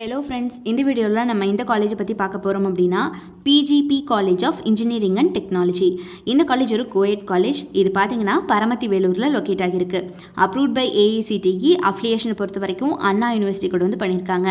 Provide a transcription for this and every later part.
Hello friends இந்த வீடியோவில் நம்ம இந்த காலேஜை பற்றி பார்க்க போகிறோம் அப்படின்னா PGP college of engineering and technology இந்த காலேஜ் ஒரு கோயட் காலேஜ் இது பார்த்தீங்கன்னா பரமத்தி வேலூரில் லொக்கேட் ஆகியிருக்கு அப்ரூவ்ட் பை ஏஇசிடிஇ அஃபிலியேஷனை பொறுத்த வரைக்கும் அண்ணா யூனிவர்சிட்டி கூட வந்து பண்ணியிருக்காங்க.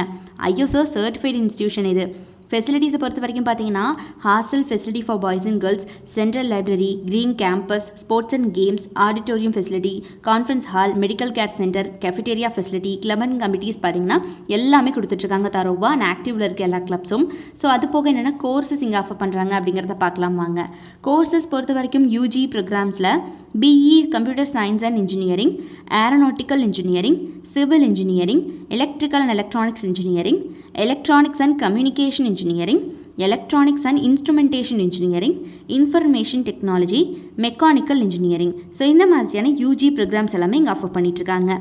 ஐஎஸ்ஓ சர்டிஃபைடு இன்ஸ்டியூஷன் இது. ஃபெசிலிட்டிஸை பொறுத்த வரைக்கும் பார்த்தீங்கன்னா hostel facility for boys and girls central library green campus sports and games auditorium facility conference hall medical care centre cafeteria facility club and committees பார்த்தீங்கன்னா எல்லாமே கொடுத்துட்ருக்காங்க தரோவா அண்ட் ஆக்டிவில் இருக்க எல்லா கிளப்ஸும் ஸோ அது போக என்னென்னா கோர்சஸ் இங்கே ஆஃபர் பண்ணுறாங்க அப்படிங்கிறத பார்க்கலாம் வாங்க. கோர்சஸ் பொறுத்த வரைக்கும் UG ப்ரோக்ராம்ஸில் BE computer science and engineering aeronautical engineering civil engineering electrical and electronics engineering electronics and communication engineering electronics and instrumentation engineering information technology mechanical engineering so இந்த மாதிரியான யூஜி ப்ரோக்ராம்ஸ் எல்லாமே இங்கே ஆஃபர் பண்ணிகிட்ருக்காங்க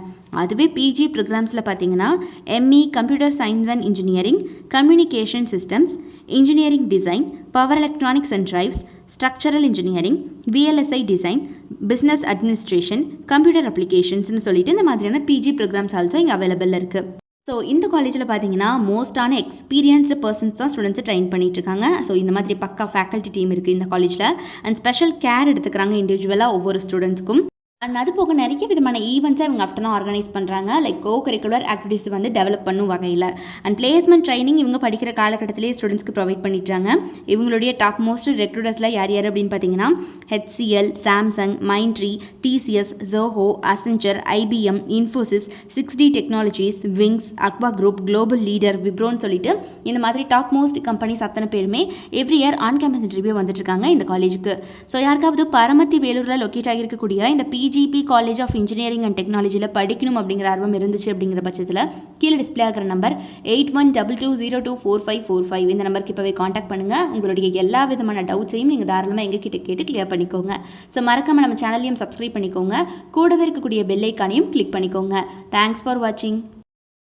அதுவே PG ப்ரோக்ராம்ஸில் பார்த்தீங்கன்னா ME computer science and engineering communication systems engineering design power electronics and drives structural engineering VLSI design business administration computer அப்ளிகேஷன்ஸ்னு சொல்லிட்டு இந்த மாதிரியான பிஜி ப்ரோக்ராம்ஸ் ஆல்சோ இங்கே அவைலபிள் இருக்குது ஸோ இந்த காலேஜில் பார்த்தீங்கன்னா மோஸ்ட்டான எக்ஸ்பீரியன்ஸ்டு பர்சன்ஸ் தான் ஸ்டூடெண்ட்ஸை ட்ரெயின் பண்ணிட்டு இருக்காங்க ஸோ இந்த மாதிரி பக்கா ஃபேக்கல்ட்டி டீம் இருக்குது இந்த காலேஜில் அண்ட் ஸ்பெஷல் கேர் எடுத்துக்கிறாங்க இண்டிவிஜுவலாக ஒவ்வொரு ஸ்டூடெண்ட்ஸ்க்கும் அண்ட் அது போக நிறைய விதமான ஈவெண்ட்ஸை இவங்க அஃப்டர்னா ஆர்கனைஸ் பண்ணுறாங்க லைக் கோ கரிக்குலர் ஆக்டிவிட்டிஸ் வந்து டெவலப் பண்ணும் வகையில். அண்ட் பிளேஸ்மெண்ட் ட்ரைனிங் இவங்க படிக்கிற காலகட்டத்திலேயே ஸ்டூடெண்ட்ஸ்க்கு ப்ரொவைட் பண்ணிட்டாங்க. இவங்களுடைய டாப் மோஸ்ட் ரெக்ரூட்டர்ஸில் யார் யார் அப்படின்னு பார்த்தீங்கன்னா HCL Samsung Mindtree TCS Zoho Accenture IBM Infosys six D technologies wings aqua group global leader விப்ரோன்னு சொல்லிட்டு இந்த மாதிரி டாப் மோஸ்ட் கம்பெனிஸ் அத்தனை பேருமே every year on campus interview வந்துட்டு இருக்காங்க இந்த காலேஜுக்கு ஸோ யாருக்காவது பரமத்தி வேலூரில் லொக்கேட் ஆகியிருக்கக்கூடிய இந்த PG CGP college of engineering and டெக்னாலஜியில் படிக்கணும் அப்படிங்கிற ஆர்வம் இருந்துச்சு அப்படிங்கிற பட்சத்தில் கீழே டிஸ்பிளே ஆகிற number eight one double two zero two four five four five இந்த நம்பருக்கு இப்போவே காண்டாக்ட் பண்ணுங்கள் உங்களுடைய எல்லா விதமான டவுட்ஸையும் நீங்கள் தாராளமாக எங்ககிட்ட கேட்டு கிளியர் பண்ணிக்கோங்க. ஸோ மறக்காமல் நம்ம சேனலையும் சப்ஸ்கிரைப் பண்ணிக்கோங்க. கூடவே இருக்கக்கூடிய பெல்லைக்கானையும் கிளிக் பண்ணிக்கோங்க. தேங்க்ஸ் ஃபார் வாட்சிங்